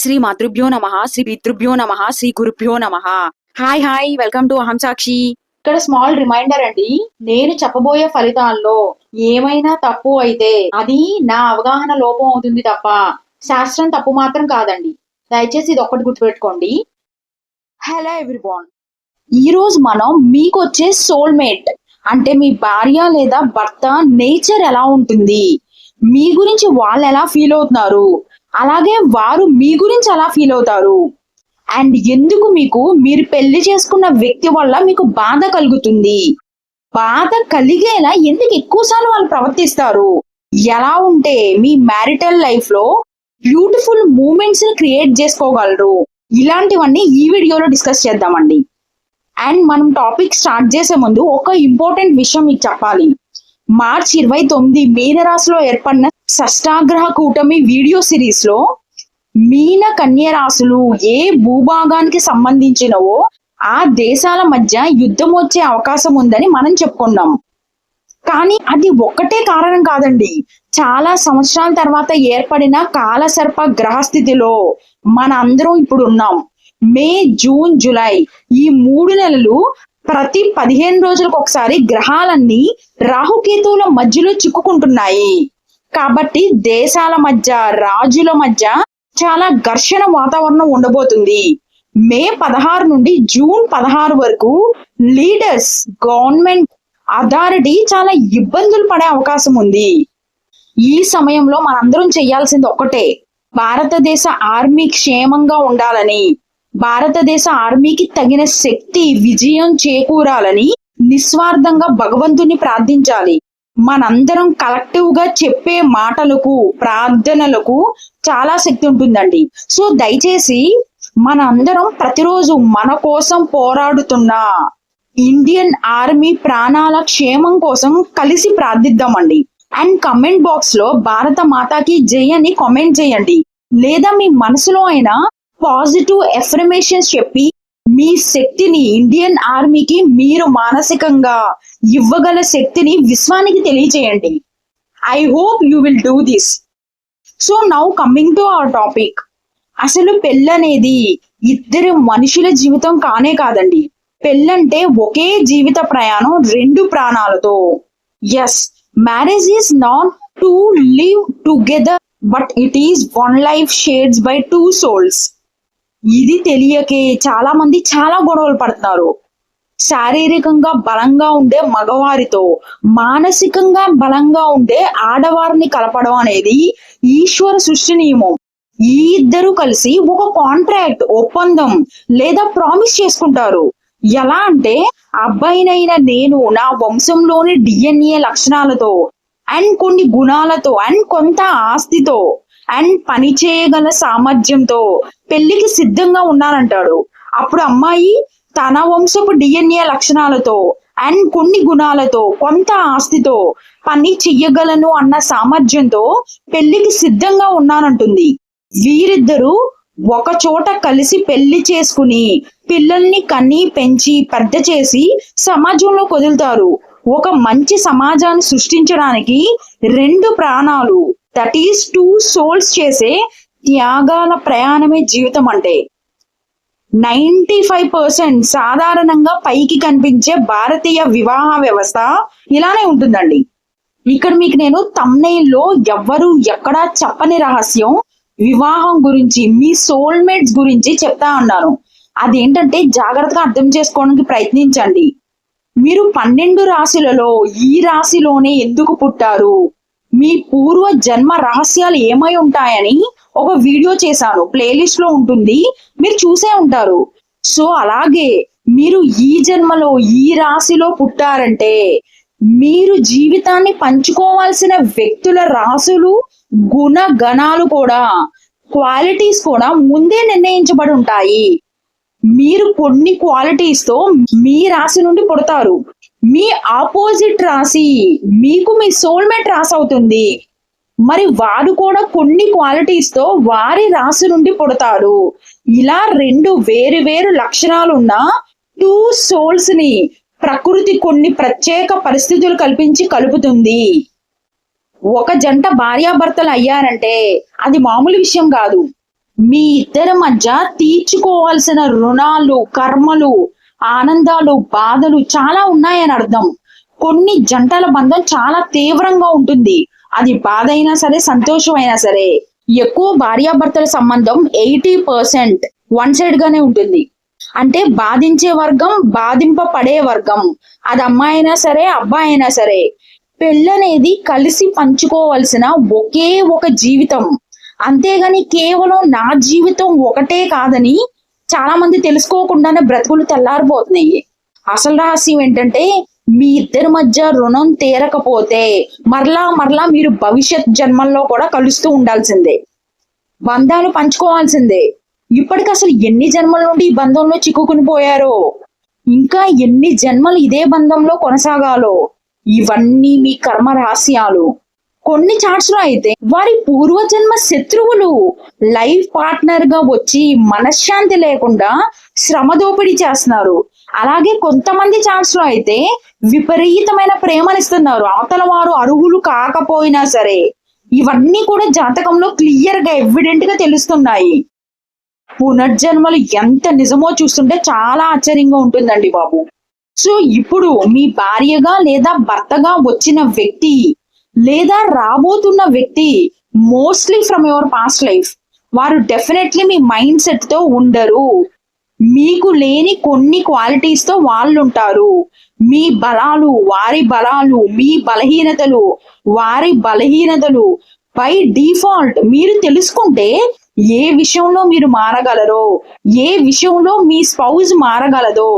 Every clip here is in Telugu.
శ్రీ మాతృభ్యో నమ శ్రీ పితృభ్యో నమ శ్రీ గురుభ్యో నమ. హాయ్ హాయ్ వెల్కమ్ టు అహం సాక్షి ఇక్కడ స్మాల్ రిమైండర్ అండి నేను చెప్పబోయే ఫలితాల్లో ఏమైనా తప్పు అయితే అది నా అవగాహన లోపం అవుతుంది తప్ప శాస్త్రం తప్పు మాత్రం కాదండి. దయచేసి ఇది ఒక్కటి గుర్తుపెట్టుకోండి. హలో ఎవ్రీవాన్ ఈ రోజు మనం మీకు వచ్చే సోల్మేట్ అంటే మీ భార్య లేదా భర్త నేచర్ ఎలా ఉంటుంది మీ గురించి వాళ్ళు ఎలా ఫీల్ అవుతున్నారు అలాగే వారు మీ గురించి అలా ఫీల్ అవుతారు. అండ్ ఎందుకు మీకు మీరు పెళ్ళి చేసుకున్న వ్యక్తి వల్ల మీకు బాధ కలుగుతుంది? బాధ కలిగేలా ఎందుకు ఎక్కువసార్లు వాళ్ళు ప్రవర్తిస్తారు? ఎలా ఉంటే మీ మ్యారిటల్ లైఫ్లో బ్యూటిఫుల్ మూమెంట్స్ని క్రియేట్ చేసుకోగలరు? ఇలాంటివన్నీ ఈ వీడియోలో డిస్కస్ చేద్దామండి. అండ్ మనం టాపిక్ స్టార్ట్ చేసే ముందు ఒక ఇంపార్టెంట్ విషయం మీకు చెప్పాలి. మార్చి ఇరవై తొమ్మిది మీనరాశిలో ఏర్పడిన షష్టాగ్రహ కూటమి వీడియో సిరీస్లో మీన కన్య రాశులు ఏ భూభాగానికి సంబంధించినవో ఆ దేశాల మధ్య యుద్ధం వచ్చే అవకాశం ఉందని మనం చెప్పుకున్నాం. కానీ అది ఒక్కటే కారణం కాదండి. చాలా సంవత్సరాల తర్వాత ఏర్పడిన కాలసర్ప గ్రహస్థితిలో మన అందరం ఇప్పుడు ఉన్నాం మే జూన్ జూలై ఈ మూడు నెలలు ప్రతి పదిహేను రోజులకు ఒకసారి గ్రహాలన్నీ రాహుకేతువుల మధ్యలో చిక్కుకుంటున్నాయి. కాబట్టి దేశాల మధ్య రాజుల మధ్య చాలా ఘర్షణ వాతావరణం ఉండబోతుంది. మే పదహారు నుండి జూన్ పదహారు వరకు లీడర్స్ గవర్నమెంట్ అథారిటీ చాలా ఇబ్బందులు పడే అవకాశం ఉంది. ఈ సమయంలో మనందరం చేయాల్సింది ఒక్కటే. భారతదేశ ఆర్మీ క్షేమంగా ఉండాలని భారతదేశ ఆర్మీకి తగిన శక్తి విజయం చేకూరాలని నిస్వార్థంగా భగవంతుని ప్రార్థించాలి. మనందరం కలెక్టివ్గా చెప్పే మాటలకు ప్రార్థనలకు చాలా శక్తి ఉంటుందండి. సో దయచేసి మనందరం ప్రతిరోజు మన కోసం పోరాడుతున్న ఇండియన్ ఆర్మీ ప్రాణాల క్షేమం కోసం కలిసి ప్రార్థిద్దామండి. అండ్ కమెంట్ బాక్స్లో భారత మాతాకి జై అని కామెంట్ చేయండి. లేదా మీ మనసులో అయినా పాజిటివ్ ఎఫర్మేషన్స్ చెప్పి మీ శక్తిని ఇండియన్ ఆర్మీకి మీరు మానసికంగా ఇవ్వగల శక్తిని విశ్వానికి తెలియచేయండి. I hope you will do this so now coming to our topic అసలు పెళ్ళనేది ఇద్దరు మనుషుల జీవితం కానే కాదండి. పెళ్ళంటే ఒకే జీవిత ప్రయాణం రెండు ప్రాణాలతో. As marriage is not to live together but it is one life shades by two souls ఇది తెలియకే చాలా మంది చాలా గొడవలు పడుతున్నారు. శారీరకంగా బలంగా ఉండే మగవారితో మానసికంగా బలంగా ఉండే ఆడవారిని కలపడం అనేది ఈశ్వర సృష్టి నియమం. ఈ ఇద్దరు కలిసి ఒక కాంట్రాక్ట్ ఒప్పందం లేదా ప్రామిస్ చేసుకుంటారు. ఎలా అంటే అబ్బాయినైన నేను నా వంశంలోని డిఎన్ఏ లక్షణాలతో అండ్ కొన్ని గుణాలతో అండ్ కొంత ఆస్తితో అండ్ పని చేయగల సామర్థ్యంతో పెళ్ళికి సిద్ధంగా ఉన్నానంటాడు. అప్పుడు అమ్మాయి తన వంశపు డిఎన్ఏ లక్షణాలతో అండ్ కొన్ని గుణాలతో కొంత ఆస్తితో పని చెయ్యగలను అన్న సామర్థ్యంతో పెళ్ళికి సిద్ధంగా ఉన్నానంటుంది. వీరిద్దరూ ఒక చోట కలిసి పెళ్ళి చేసుకుని పిల్లల్ని కన్ని పెంచి పెద్ద చేసి సమాజంలో కుదులుతారు ఒక మంచి సమాజాన్ని సృష్టించడానికి రెండు ప్రాణాలు దట్ ఈస్ టూ సోల్స్ చేసే త్యాగాల ప్రయాణమే జీవితం అంటే. నైంటీ ఫైవ్ పర్సెంట్ సాధారణంగా పైకి కనిపించే భారతీయ వివాహ వ్యవస్థ ఇలానే ఉంటుందండి. ఇక్కడ మీకు నేను తమ్నైల్లో ఎవ్వరు ఎక్కడా చెప్పని రహస్యం వివాహం గురించి మీ సోల్మేట్స్ గురించి చెప్తా ఉన్నాను. అదేంటంటే జాగ్రత్తగా అర్థం చేసుకోవడానికి ప్రయత్నించండి. మీరు పన్నెండు రాశులలో ఈ రాశిలోనే ఎందుకు పుట్టారు? మీ పూర్వ జన్మ రహస్యాలు ఏమై ఉంటాయని ఒక వీడియో చేశాను. ప్లేలిస్ట్లో ఉంటుంది. మీరు చూసే ఉంటారు. సో అలాగే మీరు ఈ జన్మలో ఈ రాశిలో పుట్టారంటే మీరు జీవితాన్ని పంచుకోవాల్సిన వ్యక్తుల రాసులు గుణగణాలు కూడా క్వాలిటీస్ కూడా ముందే నిర్ణయించబడి ఉంటాయి. మీరు కొన్ని క్వాలిటీస్తో మీ రాశి నుండి పుడతారు. మీ ఆపోజిట్ రాశి మీకు మీ సోల్మేట్ రాసి అవుతుంది. మరి వారు కూడా కొన్ని క్వాలిటీస్తో వారి రాశి నుండి పుడతారు. ఇలా రెండు వేరు వేరు లక్షణాలున్న టూ సోల్స్ని ప్రకృతి కొన్ని ప్రత్యేక పరిస్థితులు కల్పించి కలుపుతుంది. ఒక జంట భార్యాభర్తలు అయ్యారంటే అది మామూలు విషయం కాదు. మీ ఇద్దరి మధ్య తీర్చుకోవాల్సిన రుణాలు కర్మలు ఆనందాలు బాధలు చాలా ఉన్నాయని అర్థం. కొన్ని జంటల బంధం చాలా తీవ్రంగా ఉంటుంది. అది బాధ అయినా సరే సంతోషం అయినా సరే. ఎక్కువ భార్యాభర్తల సంబంధం ఎయిటీ పర్సెంట్ వన్ సైడ్ గానే ఉంటుంది. అంటే బాధించే వర్గం బాధింపబడే వర్గం. అది అమ్మాయి అయినా సరే అబ్బాయి అయినా సరే. పెళ్ళనేది కలిసి పంచుకోవాల్సిన ఒకే ఒక జీవితం. అంతేగాని కేవలం నా జీవితం ఒకటే కాదని చాలా మంది తెలుసుకోకుండానే బ్రతుకులు తెల్లారిపోతున్నాయి. అసలు రహస్యం ఏంటంటే మీ ఇద్దరి మధ్య రుణం తీరకపోతే మరలా మరలా మీరు భవిష్యత్ జన్మల్లో కూడా కలుస్తూ ఉండాల్సిందే. బంధాలు పంచుకోవాల్సిందే. ఇప్పటికి అసలు ఎన్ని జన్మల నుండి ఈ బంధంలో చిక్కుకుని పోయారో? ఇంకా ఎన్ని జన్మలు ఇదే బంధంలో కొనసాగాలో? ఇవన్నీ మీ కర్మ రహస్యాలు. కొన్ని చాట్స్లో అయితే వారి పూర్వజన్మ శత్రువులు లైఫ్ పార్ట్నర్గా వచ్చి మనశ్శాంతి లేకుండా శ్రమ దోపిడీ చేస్తున్నారు. అలాగే కొంతమంది చాట్స్లో అయితే విపరీతమైన ప్రేమనిస్తున్నారు అవతల వారు అర్హులు కాకపోయినా సరే ఇవన్నీ కూడా జాతకంలో క్లియర్గా ఎవిడెంట్గా తెలుస్తున్నాయి. పునర్జన్మలు ఎంత నిజమో చూస్తుంటే చాలా ఆశ్చర్యంగా ఉంటుందండి బాబు. సో ఇప్పుడు మీ భార్యగా లేదా భర్తగా వచ్చిన వ్యక్తి లేదా రాబోతున్న వ్యక్తి mostly from your past life వారు డెఫినెట్లీ మీ మైండ్ సెట్తో ఉండరు. మీకు లేని కొన్ని క్వాలిటీస్తో వాళ్ళు ఉంటారు మీ బలాలు వారి బలాలు మీ బలహీనతలు వారి బలహీనతలు బై డిఫాల్ట్ మీరు తెలుసుకుంటే ఏ విషయంలో మీరు మారగలరో ఏ విషయంలో మీ స్పౌజ్ మారగలదో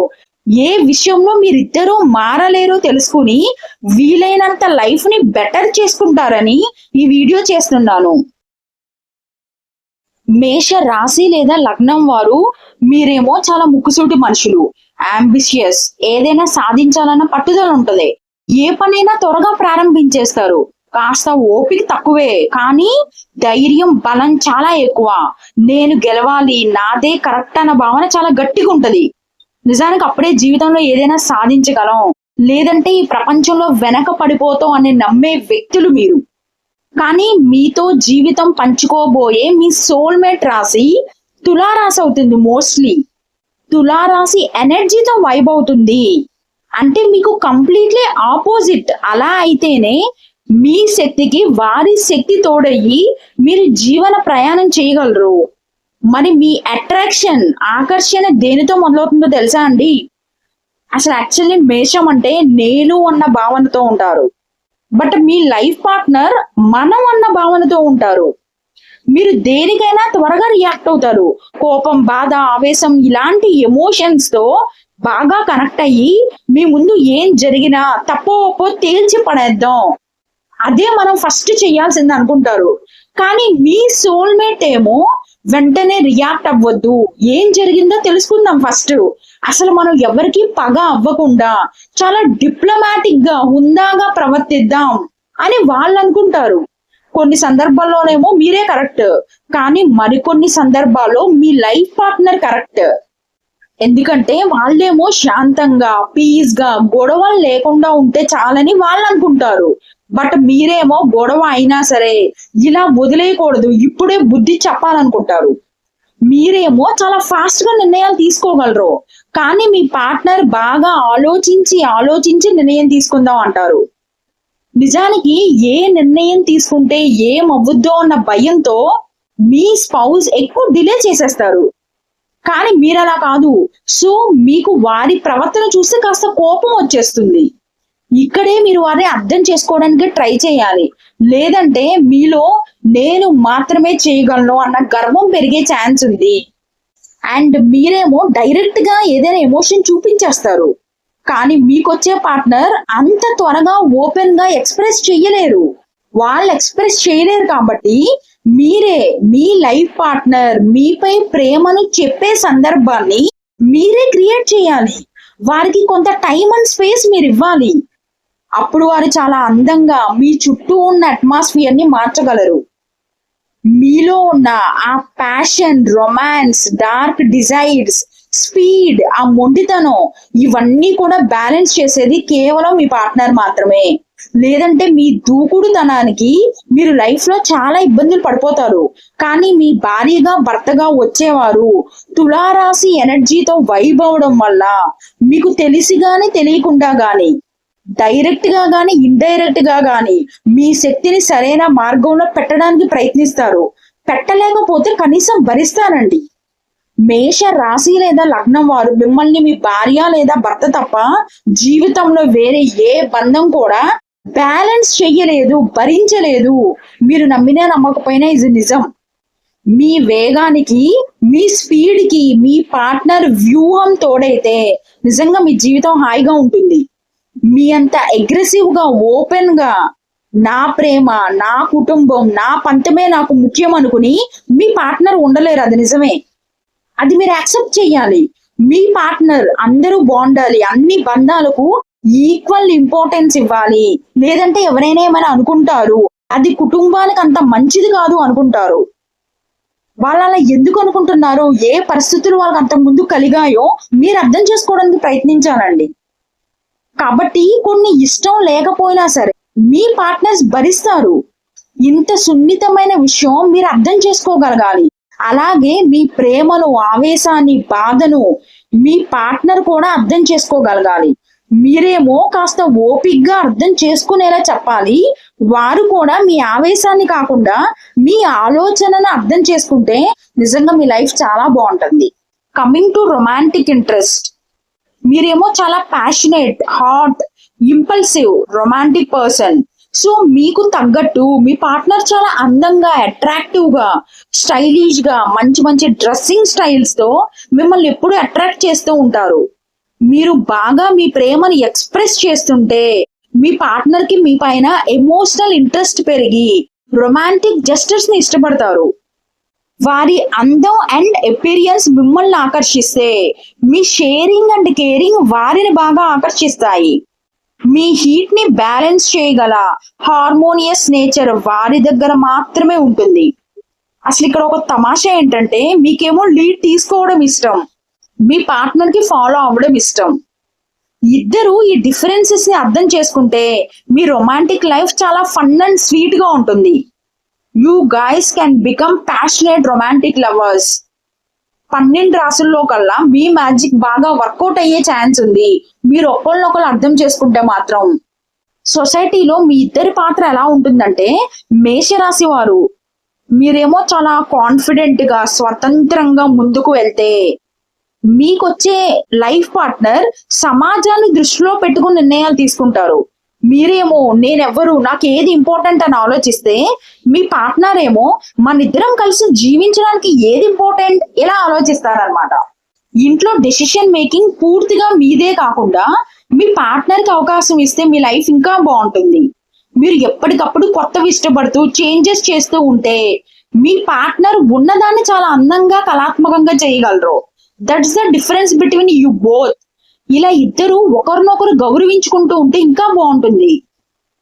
ఏ విషయంలో మీరిద్దరూ మారలేరో తెలుసుకుని వీలైనంత లైఫ్ని బెటర్ చేసుకుంటారని ఈ వీడియో చేస్తున్నాను. మేష రాశి లేదా లగ్నం వారు మీరేమో చాలా ముక్కుసూటి మనుషులు అంబిషియస్ ఏదైనా సాధించాలన్న పట్టుదల ఉంటది. ఏ పనైనా త్వరగా ప్రారంభించేస్తారు. కాస్త ఓపిక తక్కువే కానీ ధైర్యం బలం చాలా ఎక్కువ. నేను గెలవాలి నాదే కరెక్ట్ అన్న భావన చాలా గట్టిగా ఉంటది నిజానికి అప్పుడే జీవితంలో ఏదైనా సాధించగలం. లేదంటే ఈ ప్రపంచంలో వెనక పడిపోతాం అని నమ్మే వ్యక్తులు మీరు. కానీ మీతో జీవితం పంచుకోబోయే మీ సోల్మేట్ రాశి తులారాశి అవుతుంది మోస్ట్లీ తులారాశి ఎనర్జీతో వైబ్ అవుతుంది. అంటే మీకు కంప్లీట్లీ ఆపోజిట్ అలా అయితేనే మీ శక్తికి వారి శక్తి తోడయ్యి మీరు జీవన ప్రయాణం చేయగలరు. మరి మీ అట్రాక్షన్ ఆకర్షణ దేనితో మొదలవుతుందో తెలుసా అండి? అసలు యాక్చువల్లీ మేషం అంటే నేను అన్న భావనతో ఉంటారు. బట్ మీ లైఫ్ పార్ట్నర్ మనం అన్న భావనతో ఉంటారు. మీరు దేనికైనా త్వరగా రియాక్ట్ అవుతారు. కోపం బాధ ఆవేశం ఇలాంటి ఎమోషన్స్తో బాగా కనెక్ట్ అయ్యి మీ ముందు ఏం జరిగినా తప్పో ఒప్పో తేల్చి పడేద్దాం. అదే మనం ఫస్ట్ చేయాల్సింది అనుకుంటారు. కానీ మీ సోల్మేట్ ఏమో వెంటనే రియాక్ట్ అవ్వద్దు. ఏం జరిగిందో తెలుసుకుందాం ఫస్ట్ అసలు మనం ఎవరికి పగ అవ్వకుండా చాలా డిప్లొమాటిక్గా హుందాగా ప్రవర్తిద్దాం అని వాళ్ళు అనుకుంటారు. కొన్ని సందర్భాల్లోనేమో మీరే కరెక్ట్ కానీ మరికొన్ని సందర్భాల్లో మీ లైఫ్ పార్ట్నర్ కరెక్ట్ ఎందుకంటే వాళ్ళేమో శాంతంగా పీస్గా గొడవలు లేకుండా ఉంటే చాలని వాళ్ళు అనుకుంటారు. బట్ మీరేమో గొడవ అయినా సరే ఇలా వదిలేయకూడదు. ఇప్పుడే బుద్ధి చెప్పాలనుకుంటారు. మీరేమో చాలా ఫాస్ట్గా నిర్ణయాలు తీసుకోగలరు. కానీ మీ పార్ట్నర్ బాగా ఆలోచించి ఆలోచించి నిర్ణయం తీసుకుందాం అంటారు. నిజానికి ఏ నిర్ణయం తీసుకుంటే ఏం అవ్వద్దో అన్న భయంతో మీ స్పౌజ్ ఎక్కువ డిలే చేసేస్తారు. కానీ మీరు అలా కాదు. సో మీకు వారి ప్రవర్తన చూస్తే కాస్త కోపం వచ్చేస్తుంది. ఇక్కడే మీరు వారిని అర్థం చేసుకోవడానికి ట్రై చేయాలి. లేదంటే మీలో నేను మాత్రమే చేయగలను అన్న గర్వం పెరిగే ఛాన్స్ ఉంది. అండ్ మీరేమో డైరెక్ట్గా ఏదైనా ఎమోషన్ చూపించేస్తారు. కానీ మీకొచ్చే పార్ట్నర్ అంత త్వరగా ఓపెన్గా ఎక్స్ప్రెస్ చేయలేరు వాళ్ళు ఎక్స్ప్రెస్ చేయలేరు కాబట్టి మీరే మీ లైఫ్ పార్ట్నర్ మీపై ప్రేమను చెప్పే సందర్భాన్ని మీరే క్రియేట్ చేయాలి. వారికి కొంత టైం అండ్ స్పేస్ మీరు ఇవ్వాలి. అప్పుడు వారు చాలా అందంగా మీ చుట్టూ ఉన్న అట్మాస్ఫియర్ని మార్చగలరు. మీలో ఉన్న ఆ passion romance dark desires speed ఆ మొండితనం ఇవన్నీ కూడా బ్యాలెన్స్ చేసేది కేవలం మీ పార్ట్నర్ మాత్రమే. లేదంటే మీ దూకుడుతనానికి మీరు లైఫ్లో చాలా ఇబ్బందులు పడిపోతారు. కానీ మీ భార్యగా భర్తగా వచ్చేవారు తులారాశి ఎనర్జీతో వైబ్ అవడం వల్ల మీకు తెలిసి గాని తెలియకుండా గాని డైరెక్ట్గా గాని ఇండైరెక్ట్గా గాని మీ శక్తిని సరైన మార్గంలో పెట్టడానికి ప్రయత్నిస్తారు. పెట్టలేకపోతే కనీసం భరిస్తారండి. మేష రాశి లేదా లగ్నం వారు మిమ్మల్ని మీ భార్య లేదా భర్త తప్ప జీవితంలో వేరే ఏ బంధం కూడా బ్యాలెన్స్ చెయ్యలేదు భరించలేదు. మీరు నమ్మినా నమ్మకపోయినా ఇది నిజం. మీ వేగానికి మీ స్పీడ్కి మీ పార్ట్నర్ వ్యూహం తోడైతే నిజంగా మీ జీవితం హాయిగా ఉంటుంది. మీ అంత అగ్రెసివ్గా ఓపెన్గా నా ప్రేమ నా కుటుంబం నా పంతమే నాకు ముఖ్యం అనుకుని మీ పార్ట్నర్ ఉండలేరు అది నిజమే. అది మీరు యాక్సెప్ట్ చేయాలి. మీ పార్ట్నర్ అందరూ బాగుండాలి. అన్ని బంధాలకు ఈక్వల్ ఇంపార్టెన్స్ ఇవ్వాలి. లేదంటే ఎవరైనా ఏమైనా అనుకుంటారు అది కుటుంబానికి అంత మంచిది కాదు అనుకుంటారు. వాళ్ళు అలా ఎందుకు అనుకుంటున్నారో? ఏ పరిస్థితులు వాళ్ళకి అంత ముందు కలిగాయో మీరు అర్థం చేసుకోవడానికి ప్రయత్నించాలండి. కాబట్టి కొన్ని ఇష్టం లేకపోయినా సరే మీ పార్ట్నర్స్ భరిస్తారు. ఇంత సున్నితమైన విషయం మీరు అర్థం చేసుకోగలగాలి. అలాగే మీ ప్రేమను ఆవేశాన్ని బాధను మీ పార్ట్నర్ కూడా అర్థం చేసుకోగలగాలి. మీరేమో కాస్త ఓపిగ్గా అర్థం చేసుకునేలా చెప్పాలి. వారు కూడా మీ ఆవేశాన్ని కాకుండా మీ ఆలోచనను అర్థం చేసుకుంటే నిజంగా మీ లైఫ్ చాలా బాగుంటుంది. కమింగ్ టు రొమాంటిక్ ఇంట్రెస్ట్ మీరేమో చాలా passionate hot impulsive romantic person so మీకు తగ్గట్టు మీ పార్ట్నర్ చాలా అందంగా అట్రాక్టివ్గా స్టైలిష్గా మంచి మంచి డ్రెస్సింగ్ స్టైల్స్తో మిమ్మల్ని ఎప్పుడు అట్రాక్ట్ చేస్తూ ఉంటారు. మీరు బాగా మీ ప్రేమని ఎక్స్ప్రెస్ చేస్తుంటే మీ పార్ట్నర్కి మీ పైన ఎమోషనల్ ఇంట్రెస్ట్ పెరిగి రొమాంటిక్ జస్టర్స్ని ఇష్టపడతారు. వారి అందం అండ్ ఎపీరియన్స్ మిమ్మల్ని ఆకర్షిస్తే మీ షేరింగ్ అండ్ కేరింగ్ వారిని బాగా ఆకర్షిస్తాయి. మీ హీట్ని బ్యాలెన్స్ చేయగల హార్మోనియస్ నేచర్ వారి దగ్గర మాత్రమే ఉంటుంది. అసలు ఇక్కడ ఒక తమాషా ఏంటంటే మీకేమో లీడ్ తీసుకోవడం ఇష్టం మీ పార్ట్నర్కి ఫాలో అవ్వడం ఇష్టం. ఇద్దరు ఈ డిఫరెన్సెస్ని అర్థం చేసుకుంటే మీ రొమాంటిక్ లైఫ్ చాలా ఫన్ అండ్ స్వీట్గా ఉంటుంది. You guys can become passionate romantic lovers పన్నెండు రాసుల్లో కల్లా మీ మ్యాజిక్ బాగా వర్కౌట్ అయ్యే ఛాన్స్ ఉంది. మీరు ఒకళ్ళనొకళ్ళు అర్థం చేసుకుంటే మాత్రం. సొసైటీలో మీ ఇద్దరి పాత్ర ఎలా ఉంటుందంటే మేషరాశి వారు మీరేమో చాలా కాన్ఫిడెంట్గా స్వతంత్రంగా ముందుకు వెళ్తే మీకొచ్చే లైఫ్ పార్ట్నర్ సమాజాన్ని దృష్టిలో పెట్టుకుని నిర్ణయాలు తీసుకుంటారు. మీరేమో నేనెవ్వరు నాకు ఏది ఇంపార్టెంట్ అని ఆలోచిస్తే మీ పార్ట్నర్ ఏమో మన ఇద్దరం కలిసి జీవించడానికి ఏది ఇంపార్టెంట్ ఇలా ఆలోచిస్తారనమాట ఇంట్లో డెసిషన్ మేకింగ్ పూర్తిగా మీదే కాకుండా మీ పార్ట్నర్కి అవకాశం ఇస్తే మీ లైఫ్ ఇంకా బాగుంటుంది. మీరు ఎప్పటికప్పుడు కొత్తవి ఇష్టపడుతూ చేంజెస్ చేస్తూ ఉంటే మీ పార్ట్నర్ ఉన్నదాన్ని చాలా అందంగా కళాత్మకంగా చేయగలరు. That's the difference between you both ఇలా ఇద్దరు ఒకరినొకరు గౌరవించుకుంటూ ఉంటే ఇంకా బాగుంటుంది.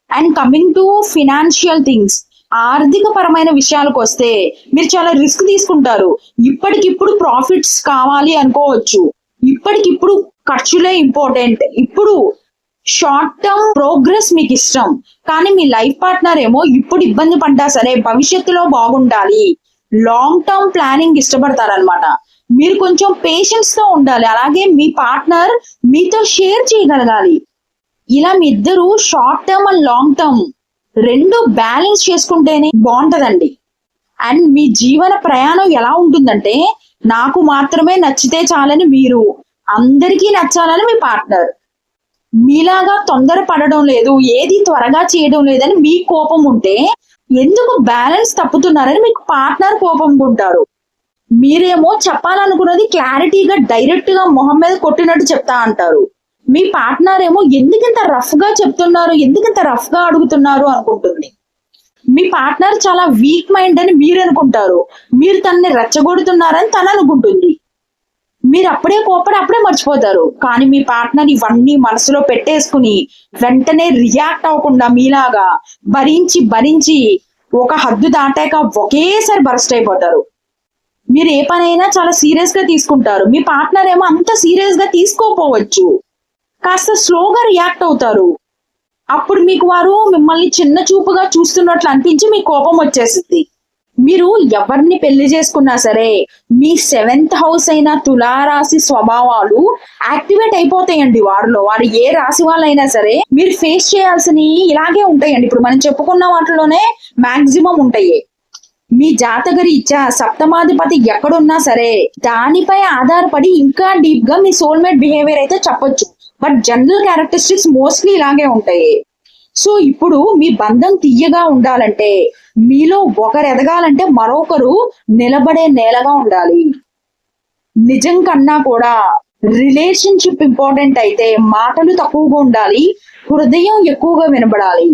And coming to financial things ఆర్థిక పరమైన విషయాలకు వస్తే మీరు చాలా రిస్క్ తీసుకుంటారు. ఇప్పటికిప్పుడు ప్రాఫిట్స్ కావాలి అనుకోవచ్చు. ఇప్పటికిప్పుడు ఖర్చులే ఇంపార్టెంట్ ఇప్పుడు షార్ట్ టర్మ్ ప్రోగ్రెస్ మీకు ఇష్టం. కానీ మీ లైఫ్ పార్ట్నర్ ఏమో ఇప్పుడు ఇబ్బంది పడ్డా సరే భవిష్యత్తులో బాగుండాలి. లాంగ్ టర్మ్ ప్లానింగ్ ఇష్టపడతారనమాట మీరు కొంచెం పేషెన్స్తో ఉండాలి. అలాగే మీ పార్ట్నర్ మీతో షేర్ చేయగలగాలి. ఇలా మీ ఇద్దరు short term and long term రెండు బ్యాలెన్స్ చేసుకుంటేనే బాగుంటదండి. అండ్ మీ జీవన ప్రయాణం ఎలా ఉంటుందంటే నాకు మాత్రమే నచ్చితే చాలని మీరు అందరికీ నచ్చాలని మీ పార్ట్నర్ మీలాగా తొందర పడడం లేదు ఏది త్వరగా చేయడం లేదని మీ కోపం ఉంటే ఎందుకు బ్యాలెన్స్ తప్పుతున్నారని మీకు పార్ట్నర్ కోపం ఉంటారు మీరేమో చెప్పాలనుకున్నది క్లారిటీగా డైరెక్ట్గా మొహం మీద కొట్టినట్టు చెప్తా అంటారు. మీ పార్ట్నర్ ఏమో ఎందుకు రఫ్గా చెప్తున్నారు ఎందుకు ఇంత రఫ్గా అడుగుతున్నారు అనుకుంటుంది. మీ పార్ట్నర్ చాలా వీక్ మైండ్ అని మీరు అనుకుంటారు. మీరు తనని రెచ్చగొడుతున్నారని తను అనుకుంటుంది. మీరు అప్పుడే కోపడి అప్పుడే మర్చిపోతారు. కానీ మీ పార్ట్నర్ ఇవన్నీ మనసులో పెట్టేసుకుని వెంటనే రియాక్ట్ అవ్వకుండా మీలాగా భరించి భరించి ఒక హద్దు దాటాక ఒకేసారి బరస్ట్ అయిపోతారు. మీరు ఏ పనైనా చాలా సీరియస్గా తీసుకుంటారు. మీ పార్ట్నర్ ఏమో అంత సీరియస్గా తీసుకోపోవచ్చు. కాస్త స్లోగా రియాక్ట్ అవుతారు. అప్పుడు మీకు వారు మిమ్మల్ని చిన్న చూపుగా చూస్తున్నట్లు అనిపించి మీ కోపం వచ్చేసింది. మీరు ఎవరిని పెళ్ళి చేసుకున్నా సరే మీ సెవెంత్ హౌస్ అయిన తులారాశి స్వభావాలు యాక్టివేట్ అయిపోతాయండి వారిలో. వారు ఏ రాశి వాళ్ళైనా సరే మీరు ఫేస్ చేయాల్సినవి ఇలాగే ఉంటాయండి. ఇప్పుడు మనం చెప్పుకున్న వాటిలోనే మాక్సిమం ఉంటాయి. మీ జాతకరీత్యా సప్తమాధిపతి ఎక్కడున్నా సరే దానిపై ఆధారపడి ఇంకా డీప్గా మీ సోల్మేట్ బిహేవియర్ అయితే చెప్పొచ్చు. బట్ జనరల్ క్యారెక్టరిస్టిక్స్ మోస్ట్లీ ఇలాగే ఉంటాయి. సో ఇప్పుడు మీ బంధం తీయగా ఉండాలంటే మీలో ఒకరు ఎదగాలంటే మరొకరు నిలబడే నేలగా ఉండాలి. నిజం కన్నా కూడా రిలేషన్షిప్ ఇంపార్టెంట్ అయితే మాటలు తక్కువగా ఉండాలి హృదయం ఎక్కువగా వినబడాలి.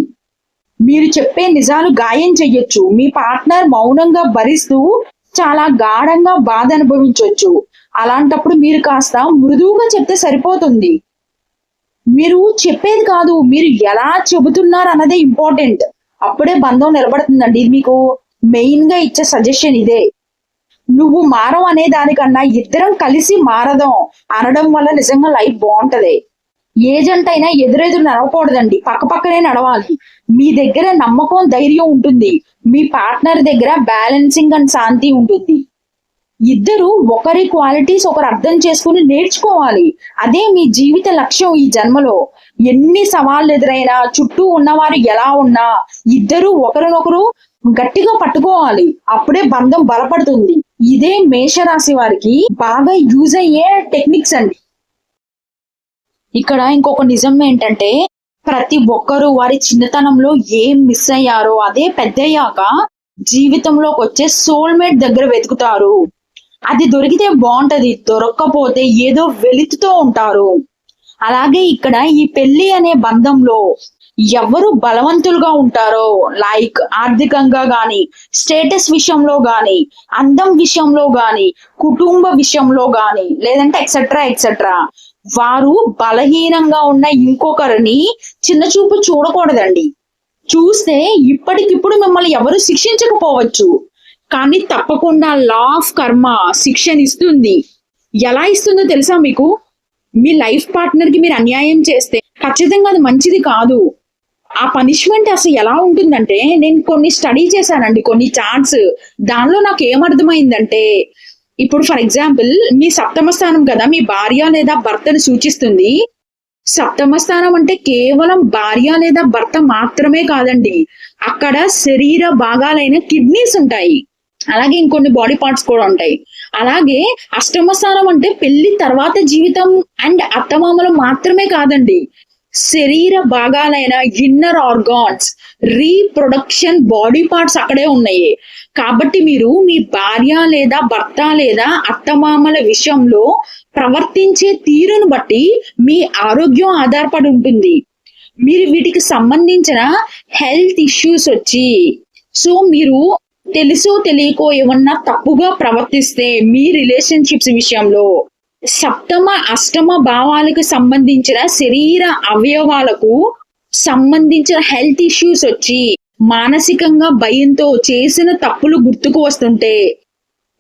మీరు చెప్పే నిజాలు గాయం చెయ్యొచ్చు. మీ పార్ట్నర్ మౌనంగా భరిస్తూ చాలా గాఢంగా బాధ అనుభవించవచ్చు అలాంటప్పుడు మీరు కాస్త మృదువుగా చెప్తే సరిపోతుంది. మీరు చెప్పేది కాదు మీరు ఎలా చెబుతున్నారు అన్నదే ఇంపార్టెంట్ అప్పుడే బంధం నిలబడుతుందండి. ఇది మీకు మెయిన్గా ఇచ్చే సజెషన్ ఇదే. నువ్వు మారవు అనే దానికన్నా ఇద్దరం కలిసి మారదాం అనడం వల్ల నిజంగా లైఫ్ బాగుంటది. ఏజెంట్ అయినా ఎదురెదురు నడవకూడదండి. పక్క పక్కనే నడవాలి. మీ దగ్గర నమ్మకం ధైర్యం ఉంటుంది. మీ పార్ట్నర్ దగ్గర బ్యాలెన్సింగ్ అండ్ శాంతి ఉంటుంది. ఇద్దరు ఒకరి క్వాలిటీస్ ఒకరు అర్థం చేసుకుని నేర్చుకోవాలి. అదే మీ జీవిత లక్ష్యం ఈ జన్మలో. ఎన్ని సవాళ్ళు ఎదురైనా చుట్టూ ఉన్నవారు ఎలా ఉన్నా ఇద్దరు ఒకరినొకరు గట్టిగా పట్టుకోవాలి. అప్పుడే బంధం బలపడుతుంది. ఇదే మేషరాశి వారికి బాగా యూజ్ అయ్యే టెక్నిక్స్ అండి. ఇక్కడ ఇంకొక నిజం ఏంటంటే ప్రతి ఒక్కరూ వారి చిన్నతనంలో ఏం మిస్ అయ్యారో అదే పెద్దయ్యాక జీవితంలోకి వచ్చే సోల్మేట్ దగ్గర వెతుకుతారు. అది దొరికితే బాగుంటది దొరక్కపోతే ఏదో వెలుతుతో ఉంటారు. అలాగే ఇక్కడ ఈ పెళ్ళి అనే బంధంలో ఎవరు బలవంతులుగా ఉంటారో లైక్ ఆర్థికంగా గాని స్టేటస్ విషయంలో గాని అందం విషయంలో గాని కుటుంబ విషయంలో గాని లేదంటే ఎక్సెట్రా ఎక్సెట్రా వారు బలహీనంగా ఉన్న ఇంకొకరిని చిన్న చూపు చూడకూడదండి. చూస్తే ఇప్పటికిప్పుడు మిమ్మల్ని ఎవరు శిక్షించకపోవచ్చు. కానీ తప్పకుండా లా ఆఫ్ కర్మ శిక్షణ ఇస్తుంది. ఎలా ఇస్తుందో తెలుసా మీకు? మీ లైఫ్ పార్ట్నర్కి మీరు అన్యాయం చేస్తే ఖచ్చితంగా అది మంచిది కాదు. ఆ పనిష్మెంట్ అసలు ఎలా ఉంటుందంటే నేను కొన్ని స్టడీ చేశానండి కొన్ని చార్ట్స్ దానిలో నాకు ఏమర్థమైందంటే ఇప్పుడు ఫర్ ఎగ్జాంపుల్ మీ సప్తమ స్థానం కదా మీ భార్య లేదా భర్తను సూచిస్తుంది. సప్తమ స్థానం అంటే కేవలం భార్య లేదా భర్త మాత్రమే కాదండి. అక్కడ శరీర భాగాలైన కిడ్నీస్ ఉంటాయి. అలాగే ఇంకొన్ని బాడీ పార్ట్స్ కూడా ఉంటాయి. అలాగే అష్టమ స్థానం అంటే పెళ్ళి తర్వాత జీవితం అండ్ అత్తమామలు మాత్రమే కాదండి. శరీర భాగాలైన inner organs reproduction body parts అక్కడే ఉన్నాయి. కాబట్టి మీరు మీ భార్య లేదా భర్త లేదా అత్తమామల విషయంలో ప్రవర్తించే తీరును బట్టి మీ ఆరోగ్యం ఆధారపడి ఉంటుంది. మీరు వీటికి సంబంధించిన హెల్త్ ఇష్యూస్ వచ్చి సో మీరు తెలుసో తెలియకో ఏమన్నా తప్పుగా ప్రవర్తిస్తే మీ రిలేషన్షిప్స్ విషయంలో సప్తమ అష్టమ భావాలకు సంబంధించిన శరీర అవయవాలకు సంబంధించిన హెల్త్ ఇష్యూస్ వచ్చి మానసికంగా భయంతో చేసిన తప్పులు గుర్తుకు వస్తుంటే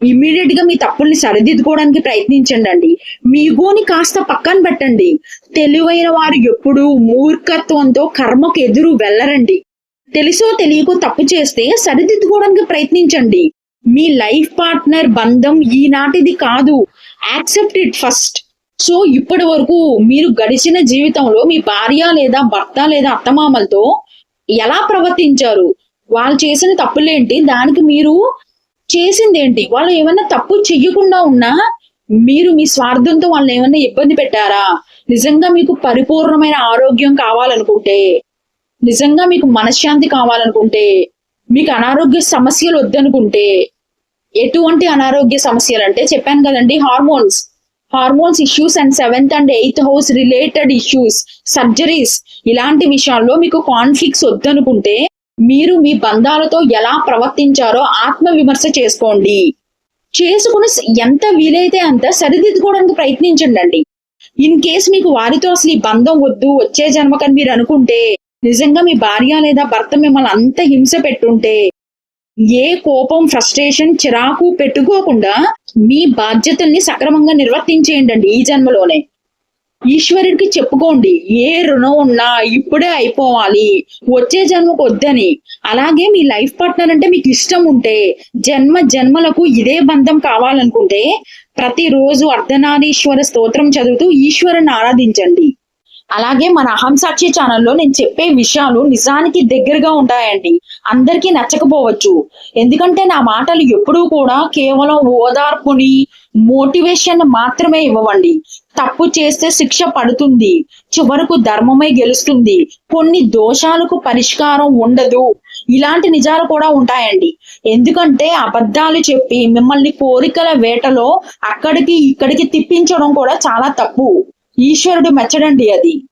ఇమ్మీడియట్గా మీ తప్పుల్ని సరిదిద్దుకోవడానికి ప్రయత్నించండి అండి. మీ గోని కాస్త పక్కన పెట్టండి. తెలివైన వారు ఎప్పుడు మూర్ఖత్వంతో కర్మకు ఎదురు వెళ్ళరండి. తెలుసో తెలియకో తప్పు చేస్తే సరిదిద్దుకోవడానికి ప్రయత్నించండి. మీ లైఫ్ పార్ట్నర్ బంధం ఈనాటిది కాదు. యాక్సెప్ట్ ఇట్ ఫస్ట్ సో ఇప్పటి వరకు మీరు గడిచిన జీవితంలో మీ భార్య లేదా భర్త లేదా అత్తమామలతో ఎలా ప్రవర్తించారు? వాళ్ళు చేసిన తప్పులేంటి? దానికి మీరు చేసింది ఏంటి వాళ్ళు ఏమైనా తప్పు చెయ్యకుండా ఉన్నా మీరు మీ స్వార్థంతో వాళ్ళని ఏమైనా ఇబ్బంది పెట్టారా? నిజంగా మీకు పరిపూర్ణమైన ఆరోగ్యం కావాలనుకుంటే నిజంగా మీకు మనశ్శాంతి కావాలనుకుంటే మీకు అనారోగ్య సమస్యలు వద్దనుకుంటే ఎటువంటి అనారోగ్య సమస్యలు అంటే చెప్పాను కదండి hormones hormones issues and seventh and eighth house related issues surgeries ఇలాంటి విషయాల్లో మీకు కాన్ఫ్లిక్ట్స్ వద్దనుకుంటే మీరు మీ బంధాలతో ఎలా ప్రవర్తించారో ఆత్మ విమర్శ చేసుకోండి. చేసుకుని ఎంత వీలైతే అంత సరిదిద్దుకోవడానికి ప్రయత్నించండి అండి. ఇన్ కేస్ మీకు వారితో అసలు ఈ బంధం వద్దు వచ్చే జన్మకని మీరు అనుకుంటే నిజంగా మీ భార్య లేదా భర్త మిమ్మల్ని అంత హింస పెట్టుంటే ఏ కోపం ఫ్రస్ట్రేషన్ చిరాకు పెట్టుకోకుండా మీ బాధ్యతల్ని సక్రమంగా నిర్వర్తించేయండి ఈ జన్మలోనే. ఈశ్వరుడికి చెప్పుకోండి ఏ రుణం ఉన్నా ఇప్పుడే అయిపోవాలి వచ్చే జన్మకు వద్దని. అలాగే మీ లైఫ్ పార్ట్నర్ అంటే మీకు ఇష్టం ఉంటే జన్మ జన్మలకు ఇదే బంధం కావాలనుకుంటే ప్రతిరోజు అర్ధనారీశ్వర స్తోత్రం చదువుతూ ఈశ్వరుని ఆరాధించండి. అలాగే మన అహం సాక్షి ఛానల్లో నేను చెప్పే విషయాలు నిజానికి దగ్గరగా ఉంటాయండి. అందరికీ నచ్చకపోవచ్చు. ఎందుకంటే నా మాటలు ఎప్పుడూ కూడా కేవలం ఓదార్పుని మోటివేషన్ మాత్రమే ఇవ్వండి తప్పు చేస్తే శిక్ష పడుతుంది. చివరకు ధర్మమే గెలుస్తుంది. కొన్ని దోషాలకు పరిష్కారం ఉండదు. ఇలాంటి నిజాలు కూడా ఉంటాయండి. ఎందుకంటే అబద్ధాలు చెప్పి మిమ్మల్ని కోరికల వేటలో అక్కడికి ఇక్కడికి తిప్పించడం కూడా చాలా తప్పు. ఈశ్వరుడు మెచ్చడండి అది.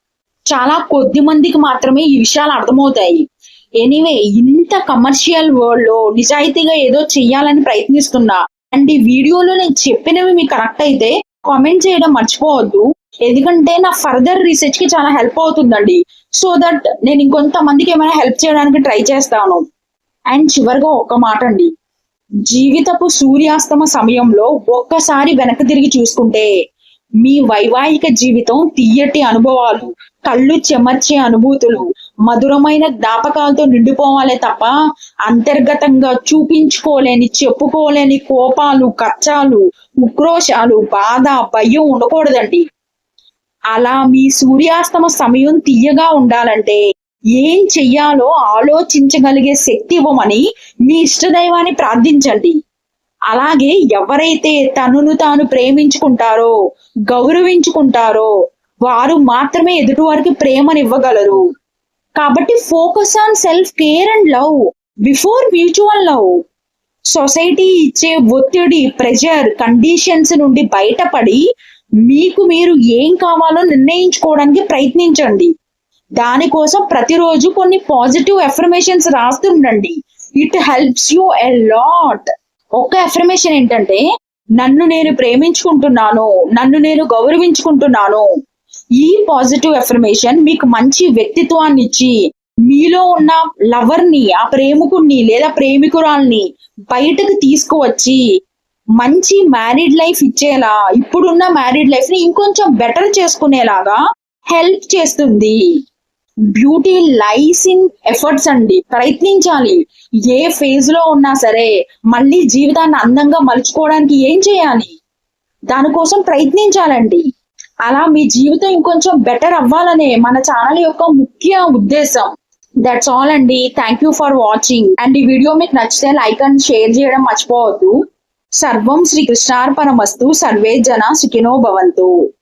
చాలా కొద్ది మందికి మాత్రమే ఈ విషయాలు అర్థమవుతాయి. ఎనీవే ఇంత కమర్షియల్ వరల్డ్లో నిజాయితీగా ఏదో చెయ్యాలని ప్రయత్నిస్తున్నా. అండ్ ఈ వీడియోలో నేను చెప్పినవి మీకు కరెక్ట్ అయితే కామెంట్ చేయడం మర్చిపోవద్దు. ఎందుకంటే నా ఫర్దర్ రీసెర్చ్కి చాలా హెల్ప్ అవుతుందండి. సో దట్ నేను ఇంకొంతమందికి ఏమైనా హెల్ప్ చేయడానికి ట్రై చేస్తాను. అండ్ చివరిగా ఒక్క మాట అండి జీవితపు సూర్యాస్తమ సమయంలో ఒక్కసారి వెనక్కి తిరిగి చూసుకుంటే మీ వైవాహిక జీవితం తీయటి అనుభవాలు కళ్ళు చెమర్చే అనుభూతులు మధురమైన జ్ఞాపకాలతో నిండిపోవాలే తప్ప అంతర్గతంగా చూపించుకోలేని చెప్పుకోలేని కోపాలు కచ్చాలు ఉక్రోషాలు బాధ భయం ఉండకూడదండి. అలా మీ సూర్యాస్తమ సమయం తీయగా ఉండాలంటే ఏం చెయ్యాలో ఆలోచించగలిగే శక్తి ఇవ్వమని మీ ఇష్టదైవాన్ని ప్రార్థించండి. అలాగే ఎవరైతే తనను తాను ప్రేమించుకుంటారో గౌరవించుకుంటారో వారు మాత్రమే ఎదుటివారికి ప్రేమనివ్వగలరు. కాబట్టి focus on self care and love before mutual love. Society ఇచ్చే ఒత్తిడి ప్రెషర్ కండిషన్స్ నుండి బయటపడి మీకు మీరు ఏం కావాలో నిర్ణయించుకోవడానికి ప్రయత్నించండి. దానికోసం ప్రతిరోజు కొన్ని positive affirmations రాస్తుండండి. It helps you a lot. ఒక్క ఎఫర్మేషన్ ఏంటంటే నన్ను నేను ప్రేమించుకుంటున్నాను నన్ను నేను గౌరవించుకుంటున్నాను. ఈ పాజిటివ్ ఎఫర్మేషన్ మీకు మంచి వ్యక్తిత్వాన్ని ఇచ్చి మీలో ఉన్న లవర్ని ఆ ప్రేమికుణ్ణి లేదా ప్రేమికురాల్ని బయటకు తీసుకువచ్చి మంచి మ్యారీడ్ లైఫ్ ఇచ్చేలా ఇప్పుడున్న మ్యారీడ్ లైఫ్ని ఇంకొంచెం బెటర్ చేసుకునేలాగా హెల్ప్ చేస్తుంది. బ్యూటీ లైస్ ఇన్ ఎఫర్ట్స్ అండి. ప్రయత్నించాలి. ఏ ఫేజ్లో ఉన్నా సరే మళ్ళీ జీవితాన్ని అందంగా మలుచుకోవడానికి ఏం చేయాలి? దానికోసం ప్రయత్నించాలండి. అలా మీ జీవితం ఇంకొంచెం బెటర్ అవ్వాలనే మన ఛానల్ యొక్క ముఖ్య ఉద్దేశం. దట్స్ ఆల్ అండి. Thank you for watching and ఈ వీడియో మీకు నచ్చితే లైక్ అండ్ షేర్ చేయడం మర్చిపోవద్దు. సర్వం శ్రీ కృష్ణార్పణమస్తు. సర్వే జన సుఖినో భవంతు.